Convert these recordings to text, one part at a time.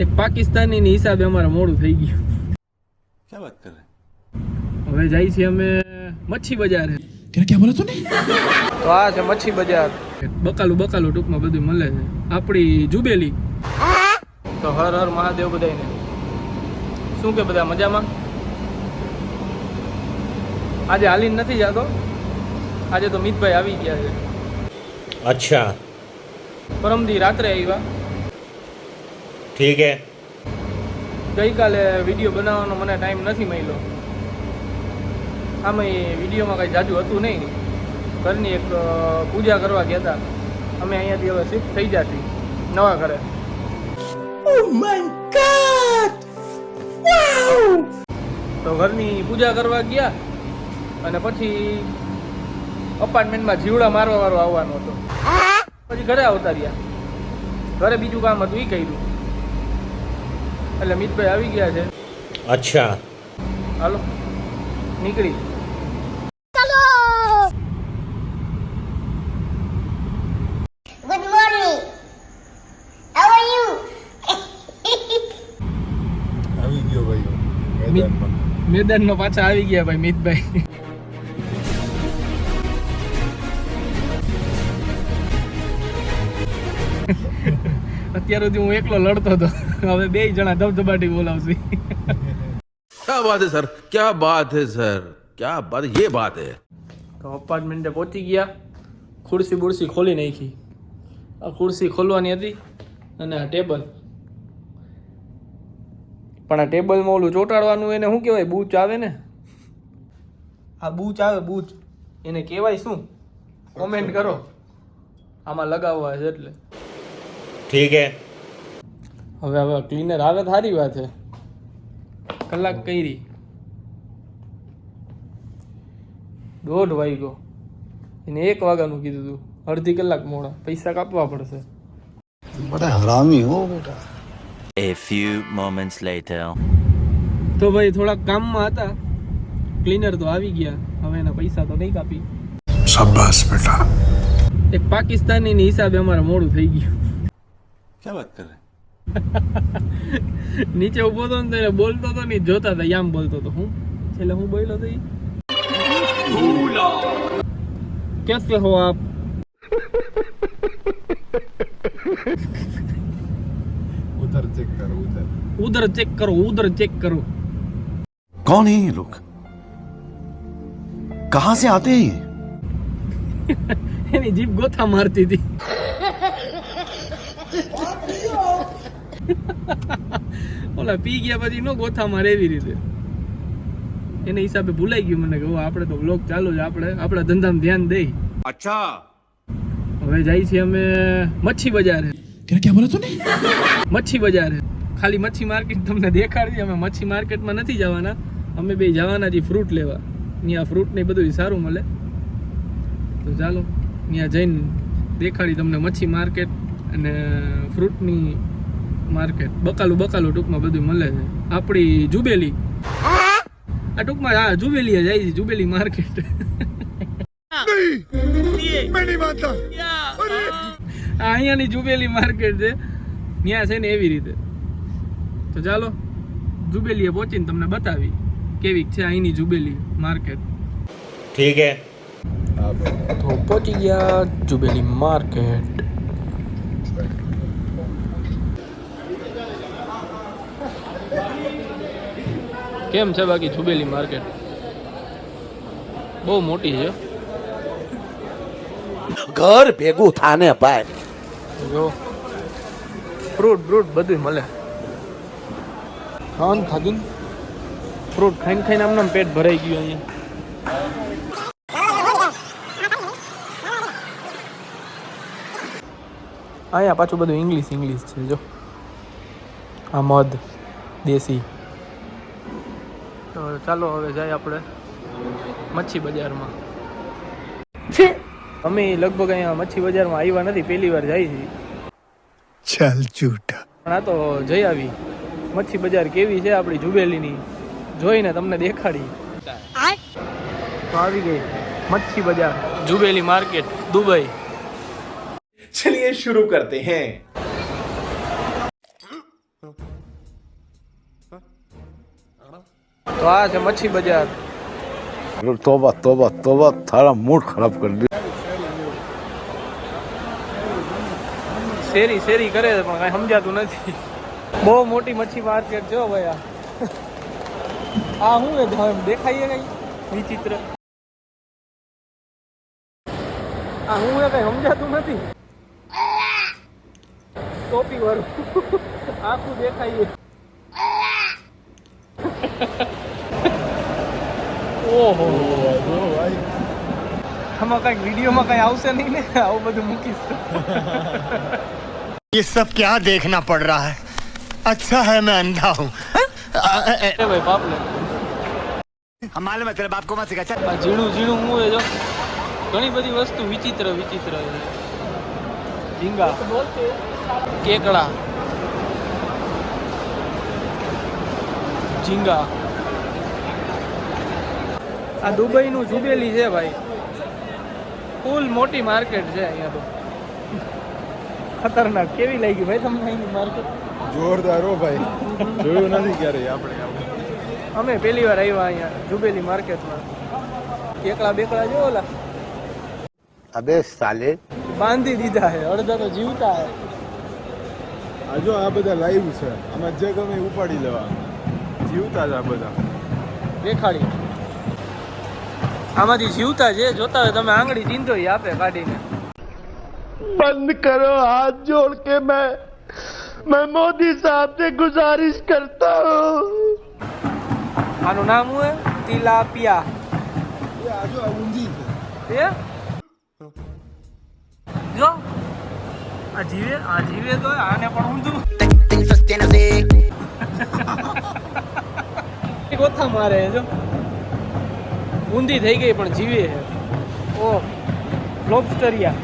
એક પાકિસ્તાની ની હિસાબે અમારે મોડું થઈ ગયું. ક્યાં વાત કરે? હવે જાય છે અમે મચ્છી બજાર. ક્યાં બોલે તું તો આ છે મચ્છી બજાર. બકાલું બકાલું ટૂંકમાં બધું મળે છે. આપણી જુબેલી. તો હર હર મહાદેવ બધાને શું કે બધા મજામાં? આજે હાલીને નથી જાતો. આજે તો મિતભાઈ આવી ગયા છે. અચ્છા. પરમદી રાત્રે આવ્યા. ઠીક હે. ગઈકાલે વીડિયો બનાવવાનો મને ટાઈમ નથી મળ્યો. આમાં વિડીયોમાં કંઈ જાજુ હતું નહીં. ઘરની એક પૂજા કરવા ગયા હતા. અમે અહીંયાથી હવે શિફ્ટ થઈ જશે નવા ઘરે. Oh તો ઘરની પૂજા કરવા ગયા અને પછી અપાર્ટમેન્ટમાં જીવડા મારવા વાળો આવવાનો હતો. પછી ઘરે આવતા રહ્યા. ઘરે બીજું કામ હતું એ કર્યું. એટલે મિતભાઈ આવી ગયા છે. અચ્છા. હાલો નીકળી. મેદાન મેદાનમાં પાછા આવી ગયા ભાઈ મિતભાઈ. અત્યાર સુધી હું એકલો લડતો હતો. હવે બે જણા ધબધબાટી બોલાવશે. ક્યાં બાત હે સર? ક્યાં વાત હે સર? ક્યાં બાત યે બાત હે. તો અપાર્ટમેન્ટે પહોંચી ગયા. ખુરશી બુરશી ખોલી નાખી. આ ખુરશી ખોલવાની હતી અને આ ટેબલ. પણ આ ટેબલમાં ઓલું ચોંટાડવાનું એને શું કહેવાય? બૂચ આવે ને? આ બૂચ આવે બૂચ. એને કહેવાય શું? કોમેન્ટ કરો. આમાં લગાવવા છે એટલે. ઠીક હે. હવે હવે ક્લીનર આવે તો સારી વાત છે. કલાક કઈરી દોઢ વાગ્યો. એને એક વાગ્યાનું કીધું હતું અડધી કલાક મોડા. પૈસા કાપવા પડશે. બડા હરામી હો બેટા. એ ફ્યુ મોમેન્ટ્સ લેટર તો ભાઈ થોડા કામમાં હતા. ક્લીનર તો આવી ગયા. હવે એના પૈસા તો નહીં કાપી. શાબાશ બેટા. એક પાકિસ્તાની હિસાબે અમારે મોડું થઈ ગયું. ક્યાં વાત કરે? નીચે ઊભો હતો ને તો એને બોલતો હતો ને ઈ જોતા હતા યામ બોલતો હતો હું એટલે હું બોલ્યો તો ઈ कैसे हो आप उधर चेक करो उधर उधर चेक करो उधर चेक करो कौन है ये लोग कहां से आते हैं ये એની જીભ ગોથા મારતી હતી ઓલા પી ગયા પછી ન ગોથામાં એવી રીતે. એને હિસાબે ભૂલાઈ ગયું મને કે આપણે તો બ્લોક ચાલુ છે આપણે આપણા ધંધામાં ધ્યાન દઈ અચ્છા. હવે જાય છે અમે મચ્છી બજારે. ક્યાં બોલો ને? મચ્છી બજારે. ખાલી મચ્છી માર્કેટ તમને દેખાડતી અમે મચ્છી માર્કેટમાં નથી જવાના. અમે બે જવાના જે ફ્રૂટ લેવા. ત્યાં ફ્રૂટ ને બધું સારું મળે. તો ચાલો ત્યાં જઈને દેખાડી તમને મચ્છી માર્કેટ અને ફ્રૂટની માર્કેટ બકાલું બકાલું ટૂંકમાં બધું મળે છે. આપણી જુબેલી. આ ટૂંકમાં હા જુબેલી જાય છે જુબેલી માર્કેટ અહીંયાની જુબેલી માર્કેટ છે. ત્યાં છે ને એવી રીતે. તો ચાલો જુબેલીએ પહોંચીને તમને બતાવી કેવી છે અહીંની જુબેલી માર્કેટ ઠીક હે. તો પહોંચી ગયા જુબેલી માર્કેટ કેમ છે બાકી છુબેલી માર્કેટ? બહુ મોટી છે. ઘર ભેગું થાને ભાઈ. જો. ફ્રૂટ બ્રૂટ બધું મળે. ખાવાનું ખાધું ફ્રૂટ ખાઈને ખાઈને આમ પેટ ભરાઈ ગયું અહીંયા. અહીંયા પાછું બધું ઇંગ્લિશ ઇંગ્લિશ છે જો. આ મધ દેશી. તો ચાલો હવે જાય આપણે મચ્છી બજારમાં. અમે લગભગ અહીંયા મચ્છી બજારમાં આવ્યા નથી પહેલી વાર જાય છે. ચાલ જૂઠા. પણ આ તો જઈ આવી. મચ્છી બજાર કેવી છે આપણી જુબેલીની? જોઈને તમને દેખાડી. તો આવી ગઈ મચ્છી બજાર. Jubilee market Dubai. ચલિએ શરૂ કરતે હૈ તો છે મચ્છી બજાર. તોબા તોબા તોબા તારા મૂડ ખરાબ કરી દે. શેરી શેરી કરે છે પણ કઈ સમજાતું નથી. બહુ મોટી મચ્છી માર્કેટ જો ભાઈ આ. હું એ દેખાય કઈ? વિચિત્ર. આ હું એ કઈ સમજાતું નથી? ટોપી વાળું. આખું દેખાય છે. ઓહો આમાં કઈક વિડીયોમાં કઈ આવશે નહીં ને આવું બધું મૂકીશ તો ये सब क्या देखना पड़ रहा है अच्छा है मैं अंधा हूँ એ ભાઈ બાપલે हमारे में तेरे बाप को मत सिखा આ ઝીણું ઝીણું હું એ જો ઘણી બધી વસ્તુ વિચિત્ર વિચિત્ર છે ઝીંગા કેકડા ઝીંગા આ દુબઈનું જુબેલી છે ભાઈ. ફૂલ મોટી માર્કેટ છે અહીંયા તો. ખતરનાક. કેવી લાગી ભાઈ તમને અહીંની માર્કેટ? જોરદાર હો ભાઈ. જોયું નથી ક્યારેય આપણે અમે પહેલી વાર આવ્યા અહીંયા જુબેલી માર્કેટમાં. એકલા બેકડા જો ઓલા. અબે સાલે. બાંધી દીધા હે અડધા તો જીવતા હે આ જો આ બધા લાઈવ છે. આમાં જે ગમે ઉપાડી લેવા. જીવતા જ આ બધા. દેખાડી. આમાંથી જીવતા જે જોતા હોય તમે આંગળી ચીંધો આપે કાઢીને. બંધ કરો હાથ જોડ કે મેં મેં મોદી સાહેબ ને ગુજારિશ કરતા. હું આનું નામ હું? તિલાપિયા. જો. આ જીવે આ જીવે તો આને પણ ઊંધું ગોથા મારે જો. ઊંધી થઈ ગઈ, પણ જીવે છે. ઓ લોબસ્ટરિયા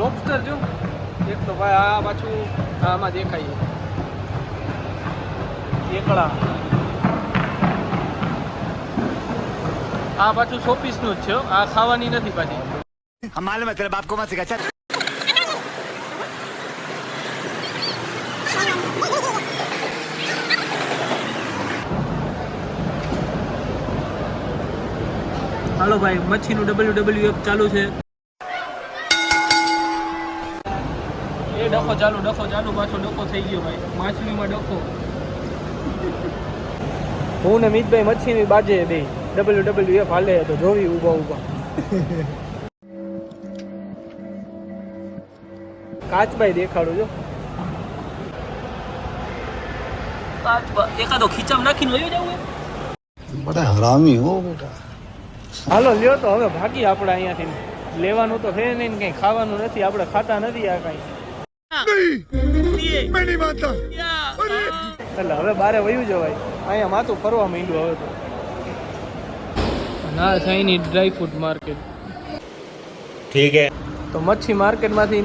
લોબસ્ટર જો. એક તો ભાઈ આ પાછું આમાં દેખાય એકડા આ પાછું શોપીસનું જ છે આ ખાવાની નથી પાછી. માલમ તેરા બાપ કો માં હાલો ભાઈ મચ્છીનું ડબલ્યુ ડબલ્યુ એફ ચાલુ છે. એ ડખો ચાલુ ડખો ચાલુ પાછો ડખો થઈ ગયો ભાઈ. માછલીમાં ડખો. હું ને મિતભાઈ મચ્છીની બાજે બે. ડબલ્યુ ડબલ્યુ એફ હાલે તો જોવી ઊભા ઊભા. કાચભાઈ દેખાડું જો. એકાદો ખીચામાં નાખીને વયું જવું બધા હરામી હો. બેટા હાલો લ્યો તો હવે ભાગી આપણે અહીંયાથી. લેવાનું તો છે નહીં કઈ ખાવાનું નથી આપણે ખાતા નથી આ કઈ. એટલે હવે બારે વયું જવાય. અહીંયા માથું ફરવા માંડ્યું હવે તો. ના સાઈની ડ્રાય ફ્રૂટ માર્કેટ ઠીક હે. તો મચ્છી માર્કેટમાંથી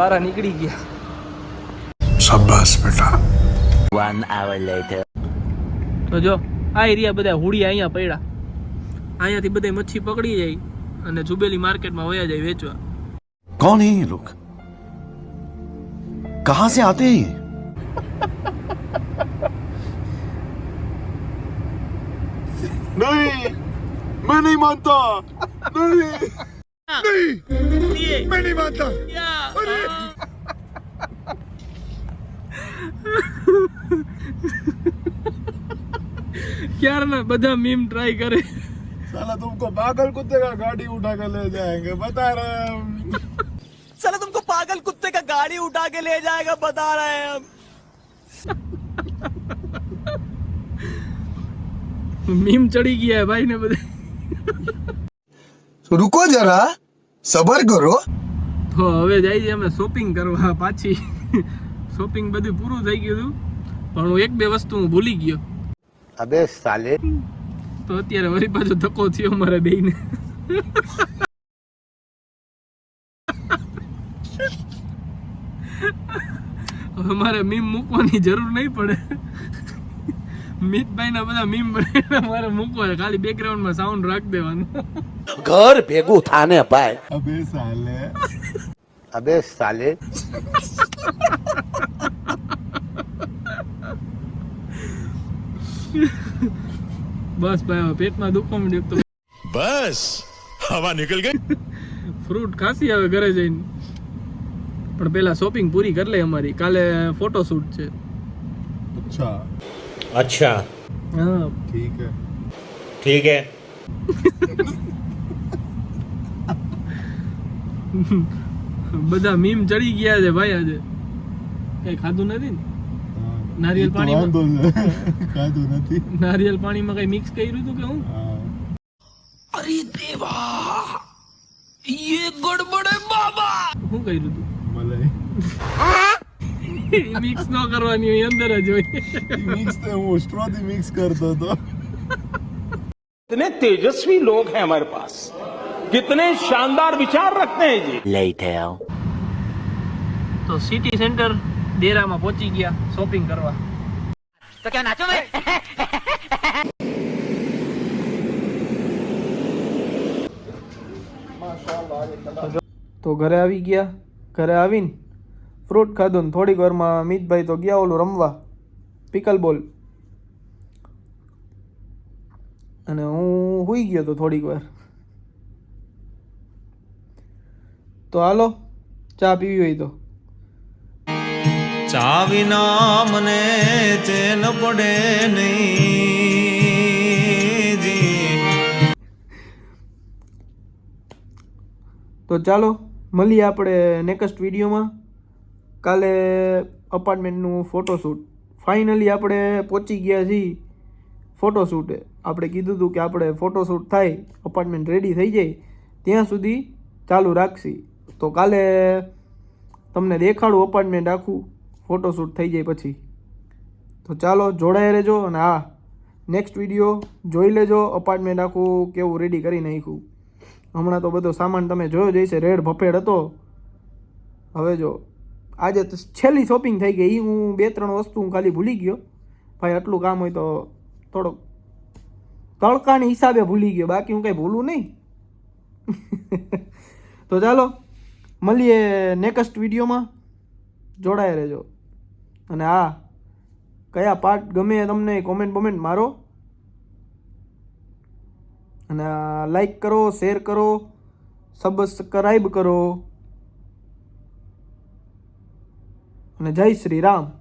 બારા નીકળી ગયા. શાબાશ બેટા. 1 hour later. તો જો આ એરિયા બધા હુડી અહીંયા પડ્યા. અહીંયાથી બધા મચ્છી પકડી જાય અને જુબેલી માર્કેટમાં વયા જાય વેચવા कौन है ये लोग कहाँ से आते हैं ये નહીં मैं नहीं मानता नहीं नहीं मैं नहीं मानता ક્યારના બધા મીમ ટ્રાય કરે साला तुमको पागल कुत्ते का गाड़ी उठा कर ले जाएंगे बता रहे हैं हम साला तुमको पागल कुत्ते का गाड़ी उठा के ले जाएगा बता रहे हैं हम મીમ ચડી ગયા ભાઈ ને બધે रुको जरा सबर करो તો હવે જાય છે અમે શોપિંગ કરવા પાછી શોપિંગ બધું પૂરું થઈ ગયું હતું પણ હું એક બે વસ્તુ હું ભૂલી ગયો अबे साले તો અત્યારે વળી પાછો ધક્કો થયો મારા બેને હવે મારે મીમ મૂકવાની જરૂર નહીં પડે. મિતભાઈના બધા મીમ બને મારે મૂકવા ખાલી બેકગ્રાઉન્ડમાં સાઉન્ડ રાખ દેવાનું. ઘર ભેગું થાને ભાઈ. અબે સાલે. અબે સાલે. Yeah. બસ ભાઈ પેટમાં દુખવા માંડ્યું બસ હવા નીકળ ગઈ. ફ્રૂટ ખાસી આવે ઘરે જઈને. પણ પેલા શોપિંગ પૂરી કરી લે અમારી. કાલે ફોટોશૂટ છે. અચ્છા. અચ્છા. હા. ઠીક હે. ઠીક હે. બધા મીમ ચડી ગયા છે ભાઈ આજે. કઈ ખાધું નથી ને? નારિયેળ પાણીમાં? વાંધો છે ખાધું નથી નારિયેલ પાણીમાં કઈ મિક્સ કર્યું હતું કે હું હા. શું કર્યું હતું મલાઈ મિક્સ ન કરવાની હોય અંદર જ હોય મિક્સ તો હું સ્ટ્રો થી મિક્સ કરતો હતો कितने तेजस्वी लोग हैं हमारे पास कितने शानदार विचार रखते हैं जी Later. તો સિટી સેન્ટર ડેરામાં પહોંચી ગયા શોપિંગ કરવા. તો ઘરે આવી ગયા. ઘરે આવીને ફ્રૂટ ખાધું ને થોડીક વારમાં મિતભાઈ તો ગયા ઓલું રમવા. પિકલ બોલ અને હું હુઈ ગયો તો થોડીક વાર. તો હાલો ચા પીવી હોય તો. ચા વિના મને ચેન પડે નહીં તો ચાલો, મળીએ આપણે નેક્સ્ટ વિડીયોમાં. કાલે અપાર્ટમેન્ટનું ફોટોશૂટ ફાઇનલી આપણે પહોંચી ગયા છીએ ફોટોશૂટે આપણે કીધું હતું કે આપણે ફોટોશૂટ થાય અપાર્ટમેન્ટ રેડી થઈ જાય, ત્યાં સુધી ચાલુ રાખશી. તો કાલે તમને દેખાડું અપાર્ટમેન્ટ આખું. ફોટોશૂટ થઈ જાય પછી. તો ચાલો જોડાઈ રહેજો અને હા નેક્સ્ટ વીડિયો જોઈ લેજો. અપાર્ટમેન્ટ આખું કેવું રેડી કરી નાખ્યું. હમણાં તો બધો સામાન તમે જોયો જ હશે. રેડ ભફેડ હતો. હવે જો, આજે તો છેલ્લી શોપિંગ થઈ ગઈ. એ હું બે ત્રણ વસ્તુ હું ખાલી ભૂલી ગયો. ભાઈ, આટલું કામ હોય તો થોડોક તડકાની હિસાબે ભૂલી ગયો. બાકી હું કંઈ ભૂલું નહીં. તો ચાલો, મળીએ નેક્સ્ટ વિડીયોમાં જોડાઈ રહેજો. અને હા કયા પાર્ટ ગમે તમને કોમેન્ટ બોમેન્ટ મારો. અને લાઈક કરો શેર કરો સબસ્ક્રાઈબ કરો. અને જય શ્રી રામ.